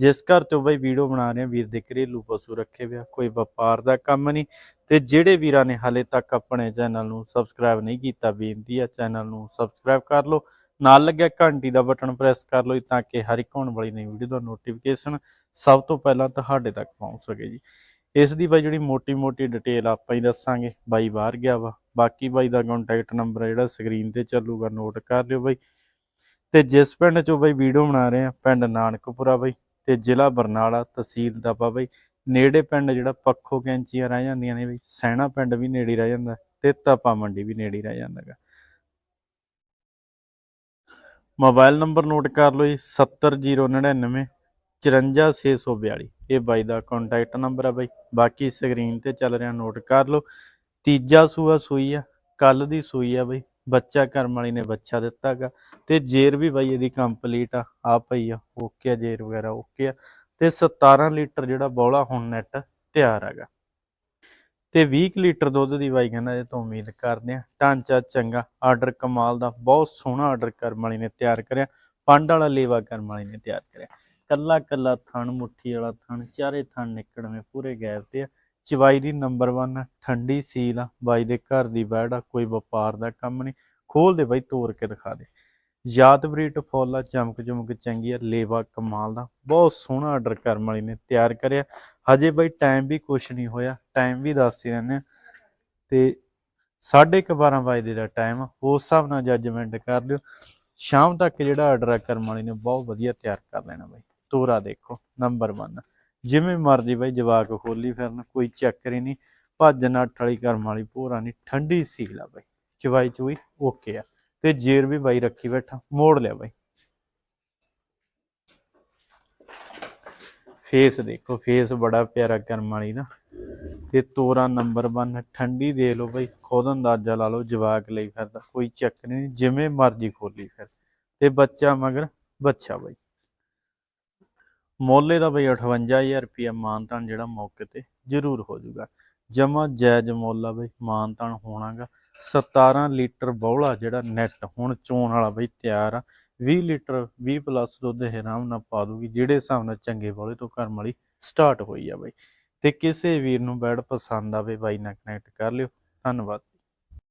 ਜਿਸ ਘਰ ਤੋਂ ਬਾਈ ਵੀਡੀਓ ਬਣਾ ਰਹੇ ਆ ਵੀਰ ਦੇ ਘਰੇਲੂ ਪਸ਼ੂ ਰੱਖੇ ਵਿਆ ਕੋਈ ਵਪਾਰ ਦਾ ਕੰਮ ਨਹੀਂ ਤੇ ਜਿਹੜੇ ਵੀਰਾਂ ਨੇ ਹਾਲੇ ਤੱਕ ਆਪਣੇ ਚੈਨਲ ਨੂੰ ਸਬਸਕ੍ਰਾਈਬ ਨਹੀਂ ਕੀਤਾ, ਬੇਨਤੀ ਆ ਚੈਨਲ ਨੂੰ ਸਬਸਕ੍ਰਾਈਬ ਕਰ ਲਓ, ਨਾਲ ਲੱਗਿਆ ਘੰਟੀ ਦਾ ਬਟਨ ਪ੍ਰੈਸ ਕਰ ਲਓ ਤਾਂ ਕਿ ਹਰ ਇੱਕ ਆਉਣ ਵਾਲੀ ਨਵੀਂ ਵੀਡੀਓ ਦਾ ਨੋਟੀਫਿਕੇਸ਼ਨ ਸਭ ਤੋਂ ਪਹਿਲਾਂ ਤੁਹਾਡੇ ਤੱਕ ਪਹੁੰਚ ਸਕੇ ਜੀ। ਇਸ ਦੀ ਬਾਈ ਜਿਹੜੀ ਮੋਟੀ-ਮੋਟੀ ਡਿਟੇਲ ਆਪਾਂ ਹੀ ਦੱਸਾਂਗੇ, ਬਾਈ ਬਾਹਰ ਗਿਆ ਵਾ, ਬਾਕੀ ਬਾਈ ਦਾ ਕੰਟੈਕਟ ਨੰਬਰ ਜਿਹੜਾ ਸਕਰੀਨ ਤੇ ਚੱਲੂਗਾ ਨੋਟ ਕਰ ਲਿਓ ਬਾਈ। ਤੇ ਜਿਸ ਪਿੰਡ ਚੋਂ ਬਾਈ ਵੀਡੀਓ ਬਣਾ ਰਹੇ ਆ ਪਿੰਡ ਨਾਨਕਪੁਰਾ ਬਾਈ ਤੇ ਜ਼ਿਲ੍ਹਾ ਬਰਨਾਲਾ ਤਹਿਸੀਲ ਦਾ ਬਾਈ। ਨੇੜੇ ਪਿੰਡ ਜਿਹੜਾ ਪੱਖੋ ਕੈਂਚੀਆਂ ਰਹਿ ਜਾਂਦੀਆਂ ਨੇ ਬਈ, ਸੈਣਾ ਪਿੰਡ ਵੀ ਨੇੜੇ ਰਹਿ ਜਾਂਦਾ ਤੇ ਤਪਾ ਮੰਡੀ ਵੀ ਨੇੜੇ ਰਹਿ ਜਾਂਦਾ ਗਾ। ਮੋਬਾਈਲ ਨੰਬਰ ਨੋਟ ਕਰ ਲਓ ਜੀ 70099 54642 ਇਹ ਬਾਈ ਦਾ ਕੰਟੈਕਟ ਨੰਬਰ ਆ ਬਾਈ। ਬਾਕੀ ਸਕਰੀਨ ਤੇ ਚੱਲ ਰਿਹਾ ਨੋਟ ਕਰ ਲਓ। ਤੀਜਾ ਸੂਆ ਸੂਈ ਆ ਕੱਲ ਦੀ ਸੂਈ ਆ ਬਾਈ। ਬੱਚਾ ਕਰਮ ਵਾਲੀ ਨੇ ਬੱਚਾ ਦਿੱਤਾਗਾ। ਤੇ ਜੇਰ ਵੀ ਬਾਈ ਇਹਦੀ ਕੰਪਲੀਟ ਆ ਆ ਪਈ ਆ ਓਕੇ ਆ ਜੇਰ ਵਗੈਰਾ ਓਕੇ ਆ। ਤੇ 17 ਲੀਟਰ ਜਿਹੜਾ ਬੌਲਾ ਹੁਣ ਨੈਟ ਤਿਆਰ ਹੈਗਾ। ਤੇ 20 ਕੁ ਲੀਟਰ ਦੁੱਧ ਦੀ ਬਾਈ ਕਹਿੰਦਾ ਇਹ ਤੋਂ ਉਮੀਦ ਕਰਦੇ ਆ। ਢਾਂਚਾ ਚੰਗਾ ਆਰਡਰ ਕਮਾਲ ਦਾ, ਬਹੁਤ ਸੋਹਣਾ ਆਰਡਰ ਕਰਮ ਵਾਲੀ ਨੇ ਤਿਆਰ ਕਰਿਆ। ਪੰਡ ਵਾਲਾ ਲੇਵਾ ਕਰਮ ਵਾਲੀ ਨੇ ਤਿਆਰ ਕਰਿਆ। ਕੱਲਾ ਕੱਲਾ ਥਣ, ਮੁੱਠੀ ਵਾਲਾ ਥਣ, ਚਾਰੇ ਥਣ ਨਿਕੜਵੇਂ ਪੂਰੇ ਗੈਪ ਤੇ ਆ। ਚਵਾਈ ਦੀ ਨੰਬਰ 1 ਠੰਡੀ ਸੀਲ ਆ, ਬਾਈ ਦੇ ਘਰ ਦੀ ਬੈੜ ਆ, ਕੋਈ ਵਪਾਰ ਦਾ ਕੰਮ ਨਹੀਂ। ਖੋਲ ਦੇ ਬਾਈ ਤੋੜ ਕੇ ਦਿਖਾ ਦੇ। ਯਾਦ ਬਰੀਟ ਫੁੱਲ ਆ, ਚਮਕ ਚਮਕ ਚੰਗੀ ਆ, ਲੇਵਾ ਕਮਾਲ ਦਾ। ਬਹੁਤ ਸੋਹਣਾ ਆਰਡਰ ਕਰਮ ਵਾਲੀ ਨੇ, ਤਿਆਰ ਕਰਿਆ। ਹਜੇ ਬਾਈ ਟਾਈਮ ਵੀ ਕੁਛ ਨਹੀਂ ਹੋਇਆ ਟਾਈਮ ਵੀ ਦੱਸ ਹੀ ਦਿੰਦੇ ਆ। ਤੇ 12:30 ਵਜੇ ਦਾ ਟਾਈਮ ਉਸ ਹਿਸਾਬ ਨਾਲ ਜੱਜਮੈਂਟ ਕਰ ਲਿਓ। ਸ਼ਾਮ ਤੱਕ ਜਿਹੜਾ ਆਰਡਰ ਆ ਕਰਮ ਵਾਲੀ ਨੇ, ਬਹੁਤ ਵਧੀਆ ਤਿਆਰ ਕਰ ਲੈਣਾ ਬਾਈ। ਤੋਰਾ ਦੇਖੋ ਨੰਬਰ 1 ਜਿਵੇਂ ਮਰਜ਼ੀ ਬਾਈ ਜਵਾਕ ਖੋਲੀ ਫਿਰਨ, ਕੋਈ ਚੱਕਰ ਹੀ ਨਹੀਂ। ਭੱਜ ਨੱਠ ਵਾਲੀ ਕਰਮ ਵਾਲੀ ਭੋਰਾ ਨਹੀਂ, ਠੰਡੀ ਸੀਲ ਆ ਬਾਈ। ਚਵਾਈ ਚੁਈ ਓਕੇ ਆ। ਤੇ ਜੇਰ ਵੀ ਬਾਈ ਰੱਖੀ ਬੈਠਾ, ਮੋੜ ਲਿਆ ਬਾਈ। ਫੇਸ ਦੇਖੋ, ਫੇਸ ਬੜਾ ਪਿਆਰਾ ਕਰਮ ਵਾਲੀ ਨਾ। ਤੇ ਤੋਰਾ ਨੰਬਰ 1 ਠੰਡੀ ਦੇ ਲਓ ਬਾਈ, ਖੁਦ ਅੰਦਾਜ਼ਾ ਲਾ ਲਓ ਜਵਾਕ ਲਈ ਫਿਰਦਾ, ਕੋਈ ਚੱਕਰ ਨਹੀਂ, ਜਿਵੇਂ ਮਰਜ਼ੀ ਖੋਲੀ ਫਿਰ। ਤੇ ਬੱਚਾ ਮਗਰ ਬੱਚਾ ਬਾਈ। ਮੋਲੇ ਦਾ ਬਈ 58000 ਰੁਪਿਆ ਮਾਨਤਾਨ ਜਿਹੜਾ ਮੌਕੇ ਤੇ ਜ਼ਰੂਰ ਹੋ ਜਾਊਗਾ। ਜਮਾ ਜਾਇਜ਼ ਮੁੱਲ ਆ ਬਈ ਮਾਨਤਾਨ ਹੋਣਾਗਾ। 17 ਲੀਟਰ ਬੌਲਾ ਜਿਹੜਾ ਨੈਟ ਹੁਣ ਚੋਣ ਵਾਲਾ ਬਈ ਤਿਆਰ ਆ। 20 ਲੀਟਰ 20 ਪਲੱਸ ਦੁੱਧ ਇਹ ਆਰਾਮ ਨਾਲ ਪਾ ਦੂਗੀ ਜਿਹੜੇ ਹਿਸਾਬ ਨਾਲ ਚੰਗੇ ਬੌਲੇ ਤੋਂ ਘਰ ਵਾਲੀ ਸਟਾਰਟ ਹੋਈ ਆ ਬਈ। ਤੇ ਕਿਸੇ ਵੀਰ ਨੂੰ ਬੈਡ ਪਸੰਦ ਆਵੇ ਬਾਈ ਨਾਲ ਕਨੈਕਟ ਕਰ ਲਿਓ। ਧੰਨਵਾਦ।